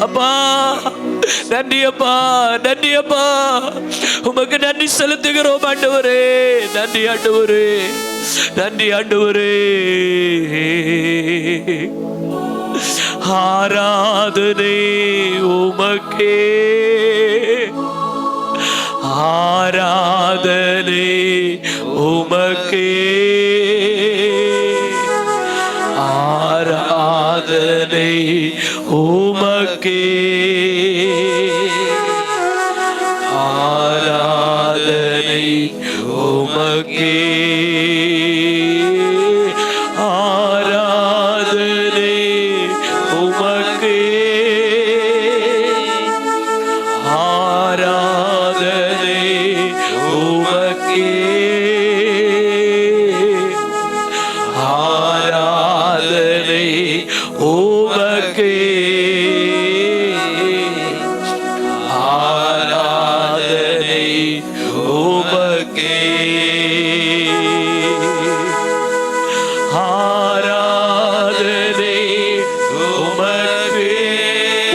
அப்பா நன்றி அப்பா நன்றி அப்பா. உமக்கு நன்றி செலுத்துகிறோம் ஆண்டவரே. நன்றி ஆண்டவரே. நன்றி ஆண்டவரே. ஆராதனை உமக்கே. ஆராதனை உமக்கே. ஆராதனை ஓ que உமக்கே ஆராதனை உமக்கே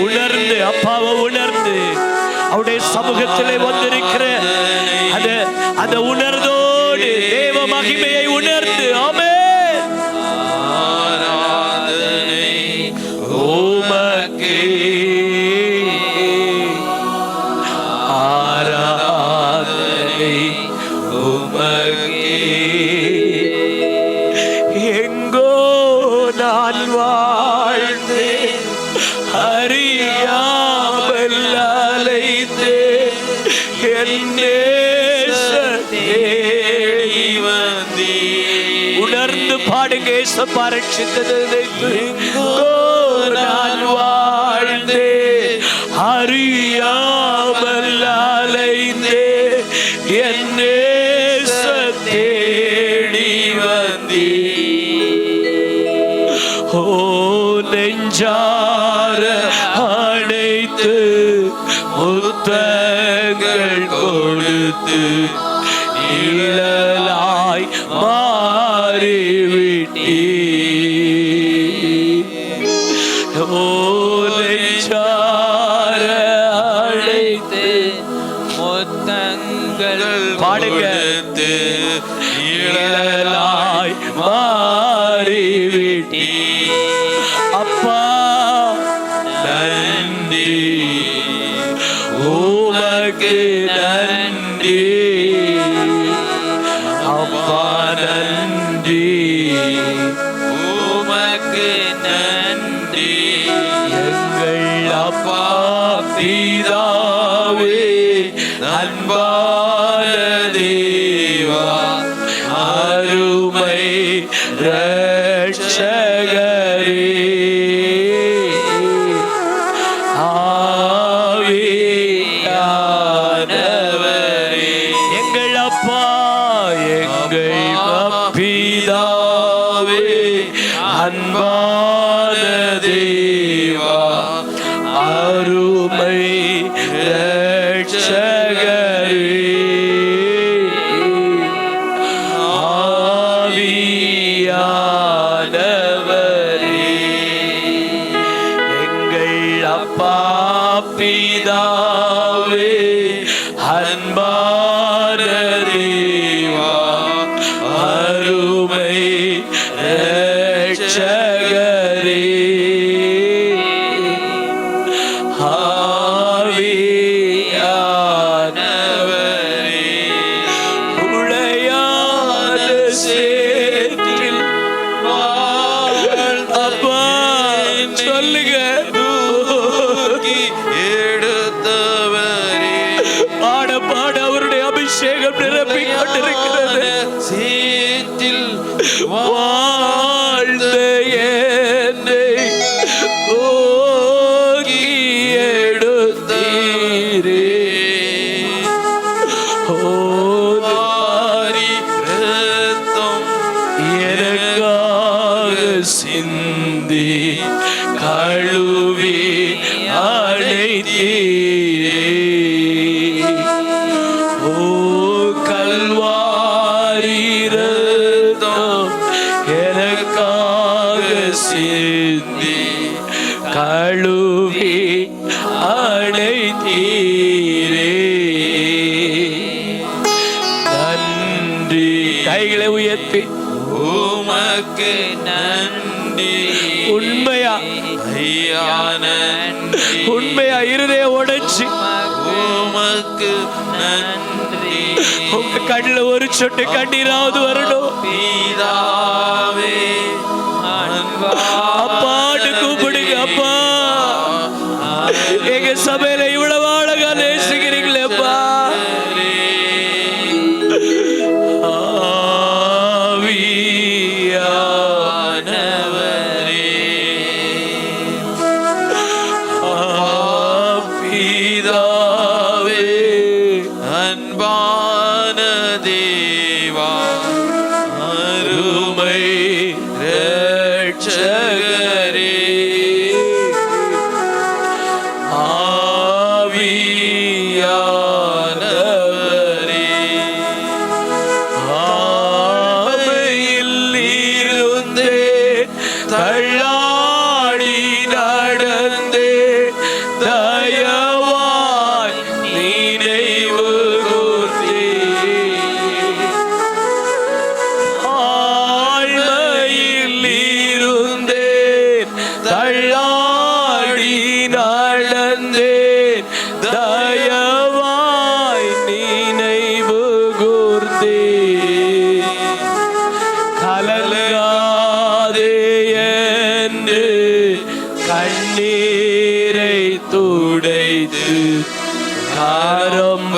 உணர்ந்து அப்பாவை உணர்ந்து அவருடைய சமூகத்திலே வந்திருக்கிற அந்த அந்த உணர்தோடு தேவ மகிமையை உணர்ந்து ஆமே அறியாமல் அலைத்தே என்னே உணர்ந்து பாடுங்க ஏசப்பா ரட்சித்தது நான் வாழ்ந்தே அறியாமல் அலைந்தே என்னே தேடி வந்தே ஓ நெஞ்சா முத்தங்கள் கொடுத்து நிழலாய் மாறிவிட்டீ அழைத்து முத்தங்கள் பாடுங்க. நிழலாய் மாறிவிட்டீ நன்றி அப்பா நன்றி உமக்கு நன்றி எங்கள் அப்பா பிதாவே அன்பான தேவா ஆண்டவரே எங்கள் அப்பா பிதாவே அன்பான தேவா அருமை அபிஷேகம் நிரப்பிக் கொண்டிருக்கிறது சீற்றில் வாழ்ந்த என்னை ஓங்கி எடுத்தீரே. ஓ வாரி ரத்தம் எனக்காக சிந்தி கழுவி அழைத்தீரே கழுவி அழைத்தீரே நன்றி. கைகளை உயர்த்தி. உமக்கு நன்றி. உண்மையா? ஐயா நன்றி. உண்மையா? இருதய உடைச்சு. உமக்கு நன்றி. உங்க கண்ணுல ஒரு சொட்டு கண்ணீராவது வரணும். பிதாவே சபையில இவ்வளவு அழகா நேசிக்கிறீங்களேப்பா. அன்பான தேவா அருமை நடந்தேன் தயவாய் நினைவு கூர்ந்தே கலலாதே என்று கண்ணீரை துடைத்து காரம்